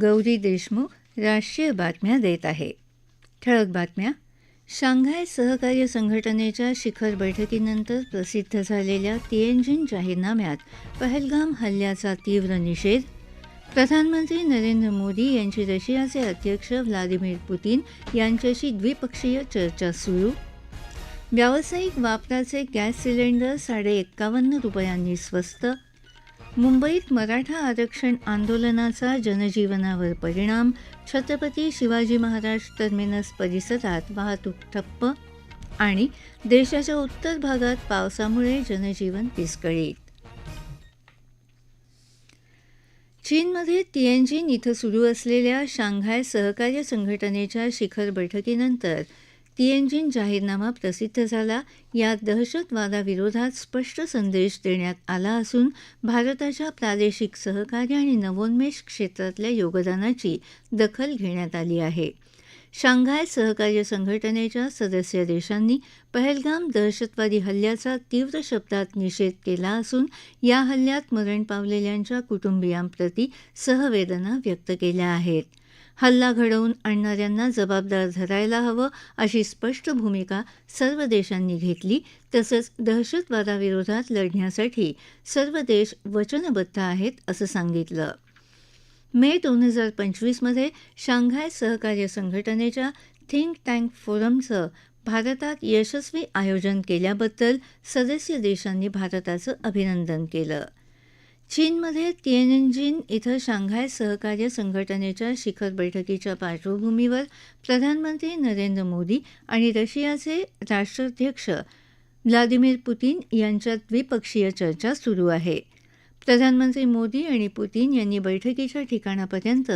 गौरी देशमुख राष्ट्रीय बातम्या देत आहे. ठळक बातम्या. शांघाय सहकार्य संघटनेच्या शिखर बैठकीनंतर प्रसिद्ध झालेल्या तिएनजिन जाहीरनाम्यात पहलगाम हल्ल्याचा तीव्र निषेध. प्रधानमंत्री नरेंद्र मोदी यांची रशियाचे अध्यक्ष व्लादिमीर पुतीन यांच्याशी द्विपक्षीय चर्चा सुरू. व्यावसायिक वापराचे गॅस सिलेंडर साडे एक्कावन्न रुपयांनी स्वस्त मुंबईत मराठा आरक्षण आंदोलनाचा जनजीवनावर परिणाम छत्रपती शिवाजी महाराज टर्मिनस परिसरात वाहतूक ठप्प आणि देशाच्या उत्तर भागात पावसामुळे जनजीवन विस्कळीत. चीनमध्ये तिएनजिन इथं सुरू असलेल्या शांघाय सहकार्य संघटनेच्या शिखर बैठकीनंतर तिएनजिन जाहीरनामा प्रसिद्ध झाला. यात दहशतवादाविरोधात स्पष्ट संदेश देण्यात आला असून भारताच्या प्रादेशिक सहकार्य आणि नवोन्मेष क्षेत्रातल्या योगदानाची दखल घेण्यात आली आहे. शांघाय सहकार्य संघटनेच्या सदस्य देशांनी पहलगाम दहशतवादी हल्ल्याचा तीव्र शब्दात निषेध केला असून या हल्ल्यात मरण पावलेल्यांच्या कुटुंबियांप्रती सहवेदना व्यक्त केल्या आहेत. हल्ला घडवून आणणाऱ्यांना जबाबदार धरायला हवं अशी स्पष्ट भूमिका सर्व देशांनी घेतली. तसंच दहशतवादाविरोधात लढण्यासाठी सर्व देश वचनबद्ध आहेत असं सांगितलं. मे दोन हजार पंचवीसमध्ये शांघाय सहकार्य संघटनेच्या थिंक टँक फोरमचं भारतात यशस्वी आयोजन केल्याबद्दल सदस्य देशांनी भारताचं अभिनंदन केलं. चीनमध्ये तिएनजिन इथं शांघाय सहकार्य संघटनेच्या शिखर बैठकीच्या पार्श्वभूमीवर प्रधानमंत्री नरेंद्र मोदी आणि रशियाचे राष्ट्राध्यक्ष व्लादिमीर पुतीन यांच्यात द्विपक्षीय चर्चा सुरू आहे. प्रधानमंत्री मोदी आणि पुतीन यांनी बैठकीच्या ठिकाणापर्यंत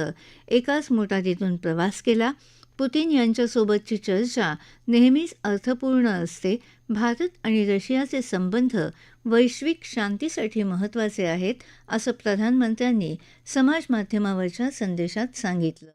एकाच मोटारीतून प्रवास केला. पुतीन यांच्यासोबतची चर्चा नेहमीच अर्थपूर्ण असते. भारत आणि रशियाचे संबंध वैश्विक शांतीसाठी महत्त्वाचे आहेत असं प्रधानमंत्र्यांनी समाज माध्यमावरच्या संदेशात सांगितलं.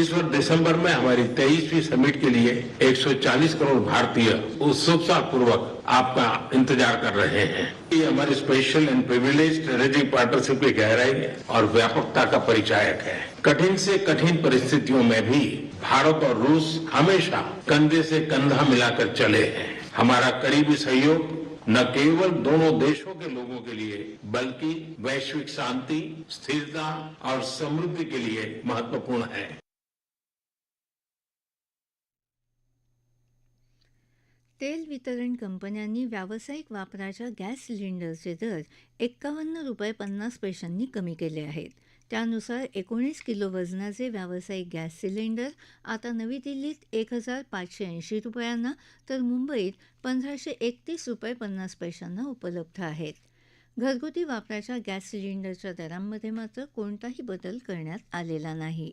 इस वर्ष दिसंबर में हमारी तेईसवीं समिट के लिए 140 करोड़ भारतीय उत्सुकता पूर्वक आपका इंतज़ार कर रहे हैं। ये हमारी special and privilege strategic partnership की गहराई और व्यापकता का परिचायक है। कठिन से कठिन परिस्थितियों में भी भारत और रूस हमेशा कंधे से कंधा मिलाकर चले हैं। हमारा करीबी सहयोग न केवल दोनों देशों के लोगों के लिए, बल्कि वैश्विक शांति, स्थिरता और समृद्धि के लिए महत्वपूर्ण है। तेल वितरण कंपन्यांनी व्यावसायिक वापराच्या गॅस सिलेंडरचे दर एक्कावन्न रुपये पन्नास पैशांनी कमी केले आहेत. त्यानुसार एकोणीस किलो वजनाचे व्यावसायिक गॅस सिलेंडर आता नवी दिल्लीत एक हजार पाचशे ऐंशी रुपयांना तर मुंबईत पंधराशे एकतीस रुपये पन्नास पैशांना उपलब्ध आहेत. घरगुती वापराच्या गॅस सिलेंडरच्या दरांमध्ये मात्र कोणताही बदल करण्यात आलेला नाही.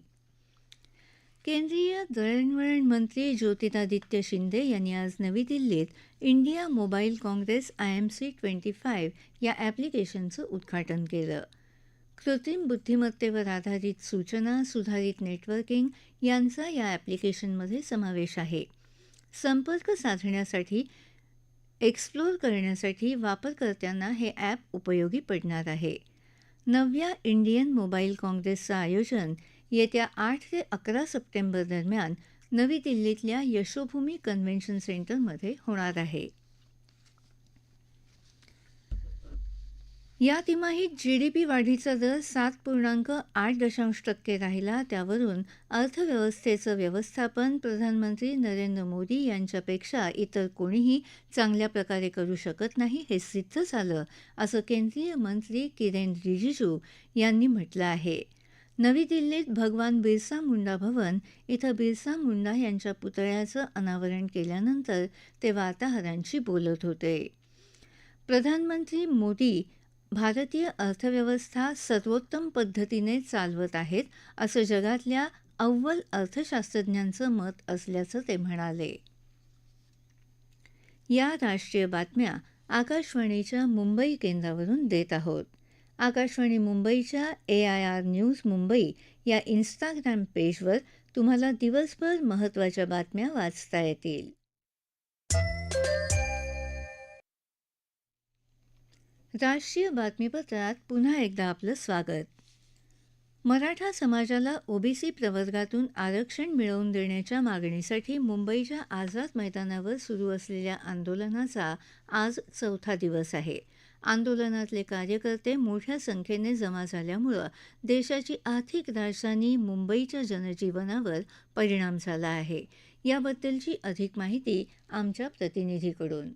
केंद्रीय दळणवळण मंत्री ज्योतिरादित्य शिंदे यांनी आज नवी दिल्लीत India mobile congress I M C twenty five या ॲप्लिकेशनचं उद्घाटन केलं. कृत्रिम बुद्धिमत्तेवर आधारित सूचना सुधारित नेटवर्किंग यांचा या ॲप्लिकेशनमध्ये समावेश आहे. संपर्क साधण्यासाठी एक्सप्लोर करण्यासाठी वापरकर्त्यांना हे ॲप उपयोगी पडणार आहे. नवव्या इंडियन मोबाईल काँग्रेसचं आयोजन येत्या आठ ते अकरा सप्टेंबर दरम्यान नवी दिल्लीतल्या यशोभूमी कन्व्हेन्शन सेंटरमध्ये होणार आहे. या तिमाहीत जी डी पी वाढीचा दर सात पूर्णांक आठ दशांश टक्के राहिला. त्यावरून अर्थव्यवस्थेचं व्यवस्थापन प्रधानमंत्री नरेंद्र मोदी यांच्यापेक्षा इतर कोणीही चांगल्या प्रकारे करू शकत नाही हे सिद्ध झालं असं केंद्रीय मंत्री किरेन रिजिजू यांनी म्हटलं आहे. नवी दिल्लीत भगवान बिरसा मुंडा भवन इथं बिरसा मुंडा यांच्या पुतळ्याचं अनावरण केल्यानंतर ते वार्ताहरांशी बोलत होते. प्रधानमंत्री मोदी भारतीय अर्थव्यवस्था सर्वोत्तम पद्धतीने चालवत आहेत असं जगातल्या अव्वल अर्थशास्त्रज्ञांचं मत असल्याचं ते म्हणाले. या राष्ट्रीय बातम्या आकाशवाणीच्या मुंबई केंद्रावरून देत आहोत. आकाशवाणी मुंबईच्या A I R news Mumbai या इन्स्टाग्राम पेजवर तुम्हाला दिवसभर महत्त्वाच्या बातम्या वाचता येतील. राष्ट्रीय बातमीपत्रात पुन्हा एकदा आपलं स्वागत. मराठा समाजाला ओबीसी प्रवर्गातून आरक्षण मिळवून देण्याच्या मागणीसाठी मुंबईच्या आझाद मैदानावर सुरू असलेल्या आंदोलनाचा आज चौथा दिवस आहे. आंदोलनातले कार्यकर्ते मोठ्या संख्येने जमा झाल्यामुळं देशाची आर्थिक राजधानी मुंबईच्या जनजीवनावर परिणाम झाला आहे. याबद्दलची अधिक माहिती आमच्या प्रतिनिधीकडून.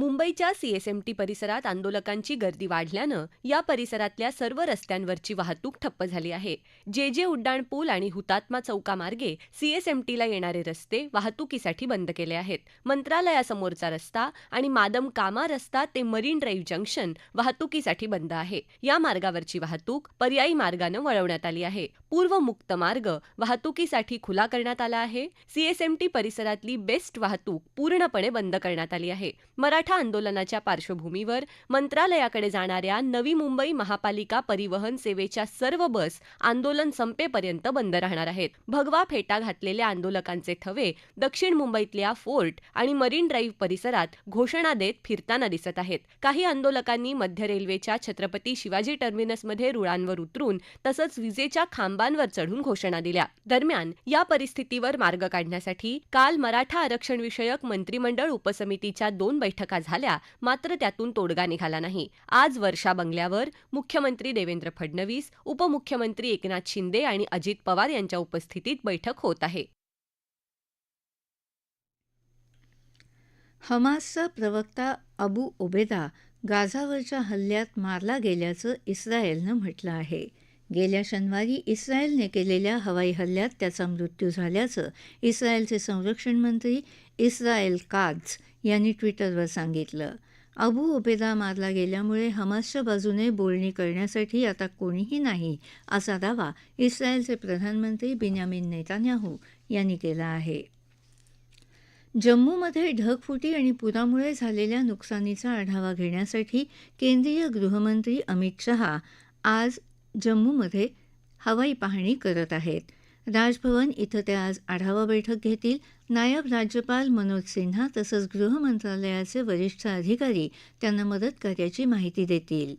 मुंबईच्या सीएसएमटी परिसरात आंदोलकांची गर्दी वाढल्यानं या परिसरातल्या सर्व रस्त्यांवरची वाहतूक ठप्प झाली आहे. जे जे उड्डाण पूल आणि हुतात्मा चौकामार्गे सीएसएमटीला येणारे रस्ते वाहतुकीसाठी बंद केले आहेत. मंत्रालयासमोरचा रस्ता आणि मादम कामा रस्ता ते मरीन ड्राईव्ह जंक्शन वाहतुकीसाठी बंद आहे. या मार्गावरची वाहतूक पर्यायी मार्गानं वळवण्यात आली आहे. पूर्व मुक्त मार्ग वाहतुकीसाठी खुला करण्यात आला आहे. सीएसएमटी परिसरातली बेस्ट वाहतूक पूर्णपणे बंद करण्यात आली आहे. मराठा आंदोलनाच्या पार्श्वभूमीवर मंत्रालयाकडे जाणाऱ्या नवी मुंबई महापालिका परिवहन सेवेच्या सर्व बस आंदोलन संपेपर्यंत बंद राहणार आहेत. भगवा फेटा घातलेल्या आंदोलकांचे थवे दक्षिण मुंबईतल्या फोर्ट आणि मरीन ड्राईव्ह परिसरात घोषणा देत फिरताना दिसत आहेत. काही आंदोलकांनी मध्य रेल्वेच्या छत्रपती शिवाजी टर्मिनसमध्ये रुळांवर उतरून तसंच विजेच्या खांबांवर चढून घोषणा दिल्या. दरम्यान या परिस्थितीवर मार्ग काढण्यासाठी काल मराठा आरक्षण विषयक मंत्रिमंडळ उपसमितीच्या दोन बैठका झाल्या मात्र त्यातून तोडगा निघाला नाही. आज वर्षा बंगल्यावर मुख्यमंत्री देवेंद्र फडणवीस उपमुख्यमंत्री एकनाथ शिंदे आणि अजित पवार यांच्या उपस्थितीत बैठक होत आहे. हमासचा प्रवक्ता अबू ओबेदा गाझावरच्या हल्ल्यात मारला गेल्याचं इस्रायलनं म्हटलं आहे. गेल्या शनिवारी इस्रायलने केलेल्या हवाई हल्ल्यात त्याचा मृत्यू झाल्याचं इस्रायलचे संरक्षण मंत्री इस्रायल काझ यांनी ट्विटरवर सांगितलं. अबू ओबेदा मारला गेल्यामुळे हमासच्या बाजूने बोलणी करण्यासाठी आता कोणीही नाही असा दावा इस्रायलचे प्रधानमंत्री बिन्यामिन नेतान्याहू यांनी केला आहे. जम्मूमध्ये ढगफुटी आणि पुरामुळे झालेल्या नुकसानीचा आढावा घेण्यासाठी केंद्रीय गृहमंत्री अमित शहा आज जम्मूमध्ये हवाई पाहणी करत आहेत. राजभवन इथं ते आज आढावा बैठक घेतील. नायब राज्यपाल मनोज सिन्हा तसंच गृहमंत्रालयाचे वरिष्ठ अधिकारी त्यांना मदत कार्याची माहिती देतील.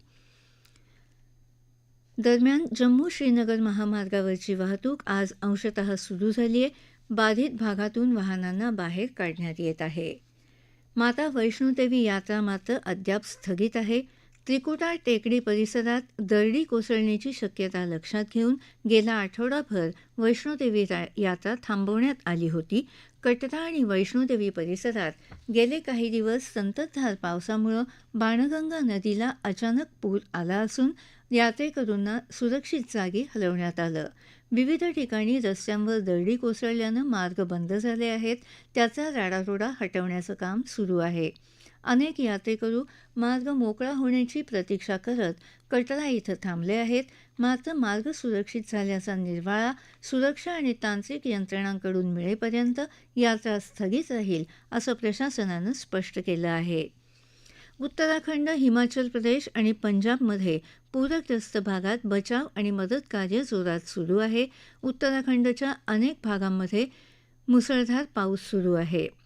दरम्यान जम्मू श्रीनगर महामार्गावरची वाहतूक आज अंशतः सुरू झाली आहे बाधित भागातून वाहनांना बाहेर काढण्यात येत आहे. माता वैष्णोदेवी यात्रा मात्र अद्याप स्थगित आहे. त्रिकुटा टेकडी परिसरात दरडी कोसळण्याची शक्यता लक्षात घेऊन गेला आठवडाभर वैष्णोदेवी यात्रा थांबवण्यात आली होती. कटरा आणि वैष्णोदेवी परिसरात गेले काही दिवस संततधार पावसामुळं बाणगंगा नदीला अचानक पूर आला असून यात्रेकरूंना सुरक्षित जागी हलवण्यात आलं. विविध ठिकाणी रस्त्यांवर दरडी कोसळल्यानं मार्ग बंद झाले आहेत. त्याचा राडारोडा हटवण्याचं काम सुरू आहे. अनेक यात्रेकरू मार्ग मोकळा होण्याची प्रतीक्षा करत कटरा इथं थांबले आहेत. मात्र मार्ग सुरक्षित झाल्याचा निर्वाळा सुरक्षा आणि तांत्रिक यंत्रणांकडून मिळेपर्यंत यात्रा स्थगित राहील असं प्रशासनानं स्पष्ट केलं आहे. उत्तराखंड हिमाचल प्रदेश आणि पंजाबमध्ये पूरग्रस्त भागात बचाव आणि मदत कार्य जोरात सुरू आहे. उत्तराखंडच्या अनेक भागांमध्ये मुसळधार पाऊस सुरू आहे.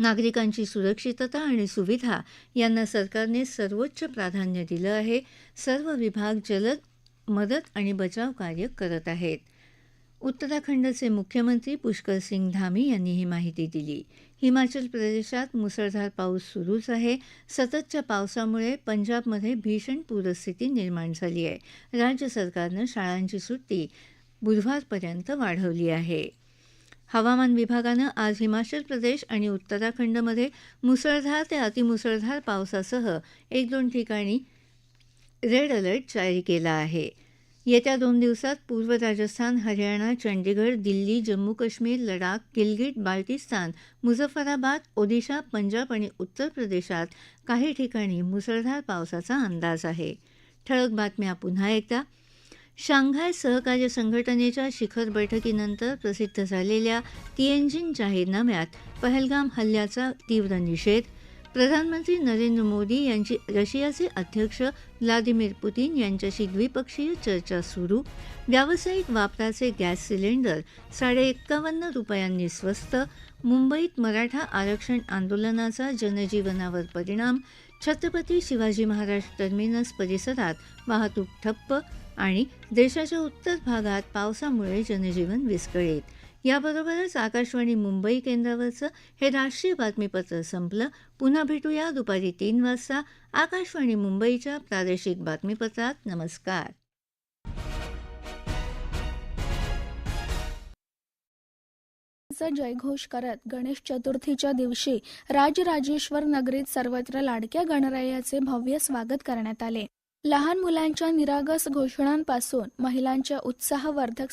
नागरिकांची सुरक्षितता आणि सुविधा यांना सरकारने सर्वोच्च प्राधान्य दिलं आहे. सर्व विभाग जलद मदत आणि बचाव कार्य करत आहेत. उत्तराखंडचे मुख्यमंत्री पुष्कर सिंग धामी यांनी ही माहिती दिली. हिमाचल प्रदेशात मुसळधार पाऊस सुरूच आहे. सततच्या पावसामुळे पंजाबमध्ये भीषण पूरस्थिती निर्माण झाली आहे. राज्य सरकारनं शाळांची सुट्टी बुधवारपर्यंत वाढवली आहे. हवामान विभागानं आज हिमाचल प्रदेश आणि उत्तराखंडमध्ये मुसळधार ते अतिमुसळधार पावसासह एक दोन ठिकाणी रेड अलर्ट जारी केला आहे. येत्या दोन दिवसात पूर्व राजस्थान हरियाणा चंडीगड दिल्ली जम्मू काश्मीर लडाख गिलगिट बाल्टिस्तान मुझफ्फराबाद ओदिशा पंजाब आणि उत्तर प्रदेशात काही ठिकाणी मुसळधार पावसाचा अंदाज आहे. ठळक बातम्या पुन्हा एकदा शांघाय सहकार्य संघटनेच्या शिखर बैठकीनंतर प्रसिद्ध झालेल्या तिएनजिन जाहीरनाम्यात पहलगाम हल्ल्याचा तीव्र निषेध. प्रधानमंत्री नरेंद्र मोदी यांची रशियाचे अध्यक्ष व्लादिमीर पुतीन यांच्याशी द्विपक्षीय चर्चा सुरू. व्यावसायिक वापराचे गॅस सिलेंडर साडे एक्कावन्न रुपयांनी स्वस्त. मुंबईत मराठा आरक्षण आंदोलनाचा जनजीवनावर परिणाम. छत्रपती शिवाजी महाराज टर्मिनस परिसरात वाहतूक ठप्प. आणि देशाच्या उत्तर भागात पावसामुळे जनजीवन विस्कळीत. याबरोबरच आकाशवाणी मुंबई केंद्रावरचं हे राष्ट्रीय बातमीपत्र संपलं. पुन्हा भेटूया दुपारी तीन वाजता आकाशवाणी मुंबईच्या प्रादेशिक बातमीपत्रात. नमस्कार. जयघोष करत गणेश चतुर्थीच्या दिवशी राजराजेश्वर नगरीत सर्वत्र लाडक्या गणरायाचे भव्य स्वागत करण्यात आले. लहान मुलांच्या निरागस घोषणांपासून महिलांच्या उत्साहवर्धक